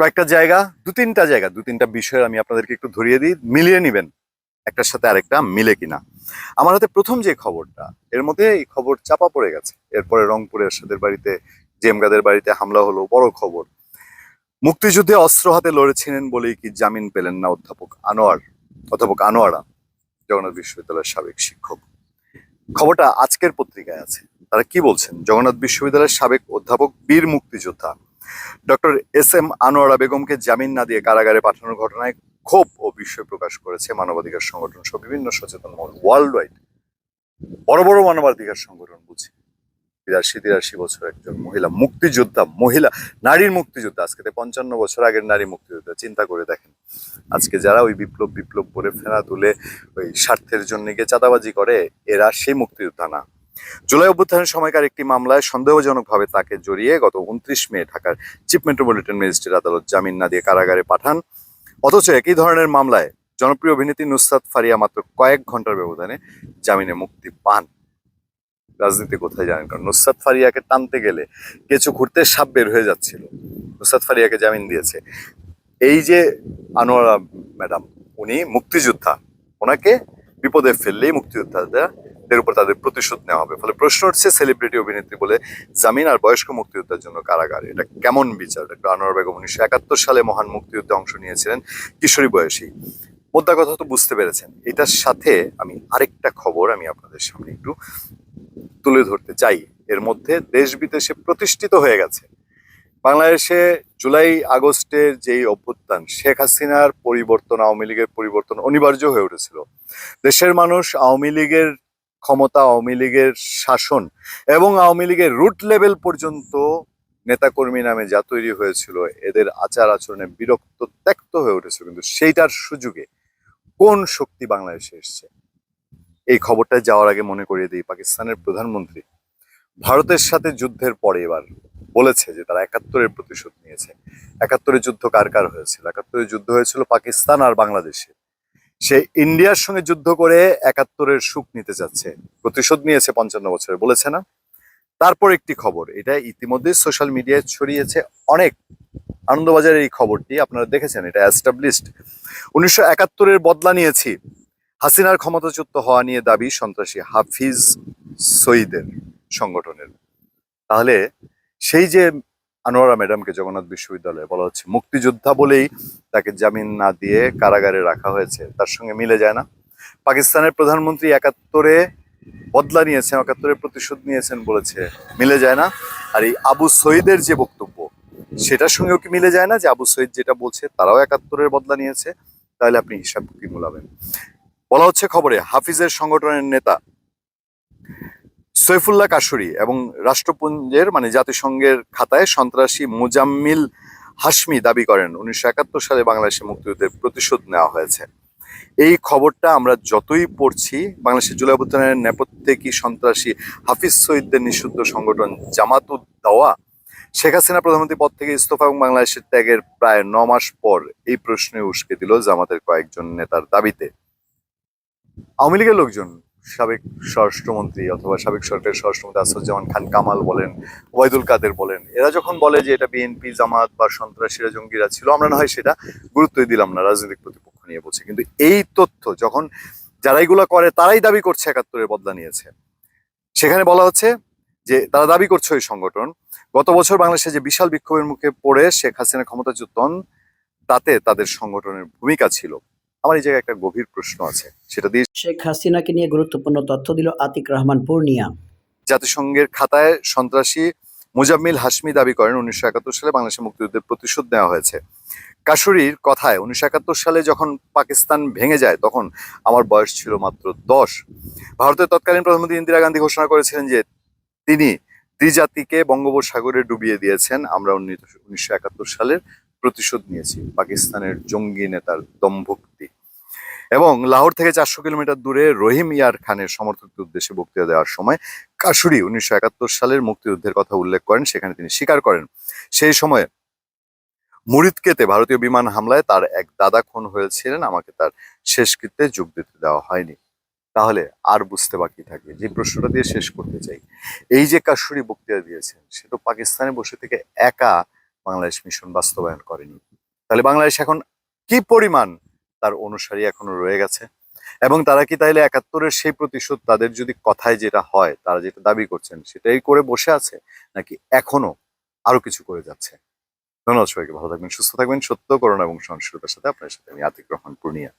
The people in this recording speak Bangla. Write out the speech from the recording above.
কয়েকটা জায়গা, দু তিনটা জায়গা, দু তিনটা বিষয় আমি আপনাদেরকে একটু ধরিয়ে দিই, মিলিয়ে নেবেন একটার সাথে আরেকটা মিলে কিনা। আমার হাতে প্রথম যে খবরটা, এর মধ্যে এই খবর চাপা পড়ে গেছে। এরপরে রংপুরে এরশাদের বাড়িতে জেমগাদের বাড়িতে হামলা হলো, বড় খবর। মুক্তিযুদ্ধে অস্ত্র হাতে লড়েছিলেন বলেই কি জামিন পেলেন না অধ্যাপক আনোয়ার, অধ্যাপক আনোয়ারা, জগন্নাথ বিশ্ববিদ্যালয়ের সাবেক শিক্ষক। খবরটা আজকের পত্রিকায় আছে। তারা কি বলছেন? জগন্নাথ বিশ্ববিদ্যালয়ের সাবেক অধ্যাপক, বীর মুক্তিযোদ্ধা। ডক্টর এস এম আনোয়ারা বেগমকে জামিন না দিয়ে কারাগারে পাঠানোর ঘটনায় ক্ষোভ ও বিস্ময় প্রকাশ করেছে মানবাধিকার সংগঠন সহ বিভিন্ন সচেতন মহল ওয়ার্ল্ড ওয়াইড বড় বড় মানবাধিকার সংগঠন বুঝি তিরাশি তিরাশি বছর একজন মহিলা, মুক্তিযোদ্ধা, মহিলা, নারীর মুক্তিযোদ্ধা। আজকে পঞ্চান্ন বছর আগের নারী মুক্তিযোদ্ধা, চিন্তা করে দেখেন। আজকে যারা ওই বিপ্লব বিপ্লব করে ফেরা তুলে ওই স্বার্থের জন্য গিয়ে চাঁদাবাজি করে, এরা সেই মুক্তিযোদ্ধা না। জুলাই অভ্যুত্থানের সময়কার একটি মামলায় সন্দেহজনকভাবে তাকে জড়িয়ে গত উনত্রিশ মে ঢাকার চিফ মেট্রোপলিটন ম্যাজিস্ট্রেট আদালত জামিন না দিয়ে কারাগারে পাঠান। অথচ একই ধরনের মামলায় জনপ্রিয় অভিনেত্রী নুসরাত ফারিয়া মাত্র কয়েক ঘণ্টার ব্যবধানে জামিনে মুক্তি পান। রাজনীতি কোথায় জানেন? কারণ নুসরাত ফারিয়াকে টানতে গেলে কিছু ঘুরতে সাপ বের হয়ে যাচ্ছিল। নুসরাত ফারিয়াকে জামিন দিয়েছে। এই যে আনোয়ারা ম্যাডাম, উনি মুক্তিযোদ্ধা। ওনাকে বিপদে ফেললেই মুক্তিযোদ্ধাদের উপর তাদের প্রতিশোধ নেওয়া হবে। ফলে প্রশ্ন উঠছে সেলিব্রিটি অভিনেত্রী বলে জামিন আর বয়স্ক মুক্তিযোদ্ধার জন্য কারাগার। এটা কেমন বিচার? ডক্টর আনোয়ার বেগম উনিশশো একাত্তর সালে মহান মুক্তিযুদ্ধে অংশ নিয়েছিলেন কিশোরী বয়সী। মোদ্দা কথা তো বুঝতে পেরেছেন। এটার সাথে আমি আরেকটা খবর আমি আপনাদের সামনে একটু তুলে ধরতে চাই। এর মধ্যে দেশ বিদেশে প্রতিষ্ঠিত হয়ে গেছে। বাংলাদেশে জুলাই আগস্টের যেই অভ্যুত্থান, শেখ হাসিনার পরিবর্তন, আওয়ামী লীগের পরিবর্তন অনিবার্য হয়ে উঠেছিল। দেশের মানুষ আওয়ামী লীগের ক্ষমতা আওয়ামী লীগের শাসন এবং আওয়ামী লীগের রুট লেভেল পর্যন্ত নেতাকর্মী নামে যা তৈরি হয়েছিল, এদের আচার আচরণে বিরক্ত ত্যক্ত হয়ে উঠেছিল কিন্তু সেইটার সুযোগে কোন শক্তি বাংলাদেশে এসছে? এই খবরটা যাওয়ার আগে মনে করিয়ে দিই, পাকিস্তানের প্রধানমন্ত্রী ভারতের সাথে যুদ্ধের পরে এবার বলেছে যে তারা একাত্তরের প্রতিশোধ নিয়েছে। একাত্তরের যুদ্ধ কার কার হয়েছিল? একাত্তরের যুদ্ধ হয়েছিল পাকিস্তান আর বাংলাদেশে সে ইন্ডিয়ার সঙ্গে যুদ্ধ করে একাত্তরের সুখ নিতে যাচ্ছে। প্রতিশোধ নিয়েছে পঞ্চান্ন বছরে, বলেছে না? তারপর একটি খবর, এটা ইতিমধ্যে সোশ্যাল মিডিয়ায় ছড়িয়েছে অনেক। আনন্দবাজারের এই খবরটি আপনারা দেখেছেন, এটা অ্যাস্টাবলিশড উনিশশো একাত্তরের বদলা নিয়েছি। হাসিনার ক্ষমতাচ্যুত হওয়া নিয়ে দাবি সন্ত্রাসী হাফিজ সঈদের সংগঠনের। তাহলে সেই যে আনোয়ারা ম্যাডামকে জগন্নাথ বিশ্ববিদ্যালয়ে বলা হচ্ছে মুক্তিযোদ্ধা বলেই তাকে জামিন না দিয়ে কারাগারে রাখা হয়েছে। তার সঙ্গে মিলে যায় না। পাকিস্তানের প্রধানমন্ত্রী একাত্তরে বদলা নিয়েছেন একাত্তরে প্রতিশোধ নিয়েছেন বলেছে, মিলে যায় না। আর এই আবু সঈদের যে বক্তব্য, সেটার সঙ্গেও কি মিলে যায় না যে আবু সঈদ যেটা বলছে তারাও একাত্তরের বদলা নিয়েছে? তাহলে আপনি হিসাব কি মোলাবেন? বলা হচ্ছে খবরে, হাফিজের সংগঠনের নেতা সৈফুল্লাহ কাশুরি এবং রাষ্ট্রপুঞ্জের মানে জাতিসংঘের খাতায় সন্ত্রাসী মুজাম্মিল হাসমি দাবি করেন। উনিশশো একাত্তর সালে বাংলাদেশে মুক্তিযুদ্ধের প্রতিশোধ নেওয়া হয়েছে। এই খবরটা আমরা যতই পড়ছি, বাংলাদেশের জুলাই নেপথ্যে কি সন্ত্রাসী হাফিজ সঈদদের নিষিদ্ধ সংগঠন জামাতুদ দাওয়া শেখ হাসিনা প্রধানমন্ত্রী পদ থেকে ইস্তফা এবং বাংলাদেশের ত্যাগের প্রায় ন মাস পর এই প্রশ্নে উস্কে দিল জামাতের কয়েকজন নেতার দাবিতে। আওয়ামী লীগের লোকজন সাবেক স্বরাষ্ট্রমন্ত্রী অথবা সাবেক সরকারের স্বরাষ্ট্রমন্ত্রী আসাদুজ্জামান খান কামাল বলেন, ওবায়দুল কাদের বলেন, এরা যখন বলে যে এটা বিএনপি, জামাত বা সন্ত্রাসীরা, জঙ্গিরা ছিল, আমরা না হয় সেটা গুরুত্বই দিলাম না, রাজনৈতিক প্রতিপক্ষ নিয়ে বলছে। কিন্তু এই তথ্য যখন যারা এগুলো করে, তারাই দাবি করছে একাত্তরের বদলা নিয়েছে। সেখানে বলা হচ্ছে যে তারা দাবি করছে ওই সংগঠন। গত বছর বাংলাদেশে যে বিশাল বিক্ষোভের মুখে পড়ে শেখ হাসিনা ক্ষমতাচ্যুত তাতে তাদের সংগঠনের ভূমিকা ছিল। আমার এই জায়গায় একটা গভীর প্রশ্ন আছে। সেটা দিয়ে শেখ হাসিনাকে নিয়ে গুরুত্বপূর্ণ তথ্য দিল আতিক রহমান পূর্ণিয়া। জাতিসংঘের খাতায় সন্ত্রাসী মুজাম্মিল হাসমি দাবি করেন উনিশশো একাত্তর সালে বাংলাদেশের মুক্তিযুদ্ধের প্রতিশোধ নেওয়া হয়েছে। কাশুরির কথায় উনিশশো একাত্তর সালে যখন পাকিস্তান ভেঙে যায় তখন আমার বয়স ছিল মাত্র দশ। ভারতের তৎকালীন প্রধানমন্ত্রী ইন্দিরা গান্ধী ঘোষণা করেছিলেন যে তিনি দ্বিজাতিকে বঙ্গোপসাগরে ডুবিয়ে দিয়েছেন। আমরা উনিশশো একাত্তর সালের প্রতিশোধ নিয়েছি। পাকিস্তানের জঙ্গি নেতার দম্ভুক্তি। এবং লাহোর থেকে চারশো কিলোমিটার দূরে রহিম ইয়ার খানের সমর্থকদের উদ্দেশ্যে বক্তৃতা দেওয়ার সময় কাশুরি উনিশশো একাত্তর সালের মুক্তিযুদ্ধের কথা উল্লেখ করেন, সেখানে তিনি স্বীকার করেন। সেই সময়ে মুরিদকেতে ভারতীয় বিমান হামলায় তার এক দাদা খুন হয়েছিলেন, আমাকে তার শেষকৃত্যে যোগ দিতে দেওয়া হয়নি। তাহলে আর বুঝতে বাকি থাকে, যে প্রশ্নটা দিয়ে শেষ করতে চাই। এই যে কাশুরি বক্তৃতা দিয়েছেন, সে তো পাকিস্তানে বসে থেকে একা বাংলাদেশ মিশন বাস্তবায়ন করেনি। তাহলে বাংলাদেশ এখন কি পরিমাণ তার অনুসারী এখনও রয়ে গেছে। এবং তারা কি তাইলে একাত্তরের সেই প্রতিশোধ তাদের যদি কথায় যেটা হয়, তারা যেটা দাবি করছেন, সেটাই করে বসে আছে, নাকি এখনও আরও কিছু করে যাচ্ছে? ধন্যবাদ সবাইকে, ভালো থাকবেন, সুস্থ থাকবেন, সত্য করোনা এবং সহনশীলতার সাথে আপনার সাথে আমি আতিক রহমান পূর্ণিয়া।